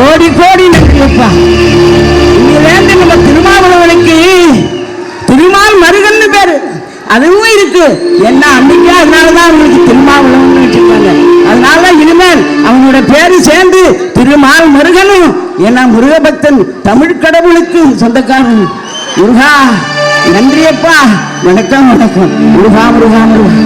கோடி கோடி நன்றிப்பா. இங்கிருந்து நம்ம திருமாவளவனுக்கு திருமால் மருகன்னு பேரு. அதுவும் இருக்கு. என்ன அன்னைக்கு அதனாலதான் அவங்களுக்கு திருமாவளவன் வச்சிருக்காங்க அதனாலதான் இனிமேல் அவங்களோட பேரு சேர்ந்து திருமால் முருகனும் ஏன்னா முருகபக்தன் தமிழ் கடவுளுக்கு சொந்தக்காரன். முருகா நன்றியப்பா. வணக்கம் வணக்கம். முருகா முருகா முருகா.